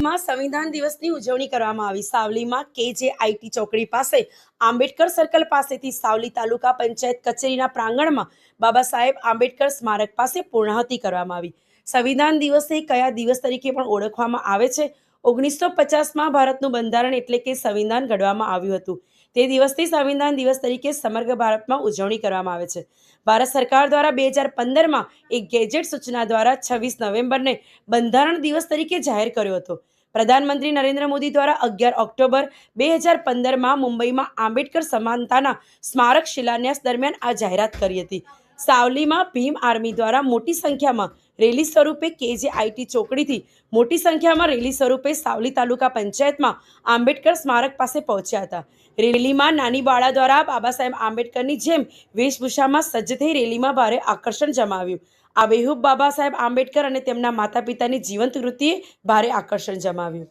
સાવલીમાં સંવિધાન દિવસની ઉજવણી કરવામાં આવી. સાવલીમાં કેજે આઈટી ચોકડી પાસે, આંબેડકર સર્કલ પાસેથી સાવલી તાલુકા પંચાયત કચેરીના પ્રાંગણમાં બાબા સાહેબ આંબેડકર સ્મારક પાસે પૂર્ણાહુતિ કરવામાં આવી. સંવિધાન દિવસને કયા દિવસ તરીકે પણ ઓળખવામાં આવે છે? ઓગણીસો પચાસમાં ભારતનું બંધારણ એટલે કે સંવિધાન ઘડવામાં આવ્યું હતું. તે દિવસથી સંવિધાન દિવસ તરીકે સમગ્ર ભારતમાં ઉજવણી કરવામાં આવે છે. ભારત સરકાર દ્વારા બે હજાર પંદરમાં એક ગેજેટ સૂચના દ્વારા છવ્વીસ નવેમ્બરને બંધારણ દિવસ તરીકે જાહેર કર્યો હતો. પ્રધાનમંત્રી નરેન્દ્ર મોદી દ્વારા અગિયાર ઓક્ટોબર બે હજાર પંદરમાં મુંબઈમાં આંબેડકર સમાનતાના સ્મારક શિલાન્યાસ દરમિયાન આ જાહેરાત કરી હતી. સાવલીમાં ભીમ આર્મી દ્વારા મોટી સંખ્યામાં રેલી સ્વરૂપે કેજે આઈટી ચોકડીથી મોટી સંખ્યામાં રેલી સ્વરૂપે સાવલી તાલુકા પંચાયતમાં આંબેડકર સ્મારક પાસે પહોંચ્યા હતા. રેલીમાં નાની બાળા દ્વારા બાબા સાહેબ આંબેડકરની જેમ વેશભૂષામાં સજ્જ થઈ રેલીમાં ભારે આકર્ષણ જમાવ્યું. આ બેહુબ બાબા સાહેબ આંબેડકર અને તેમના માતા પિતાની જીવંત વૃત્તિએ ભારે આકર્ષણ જમાવ્યું.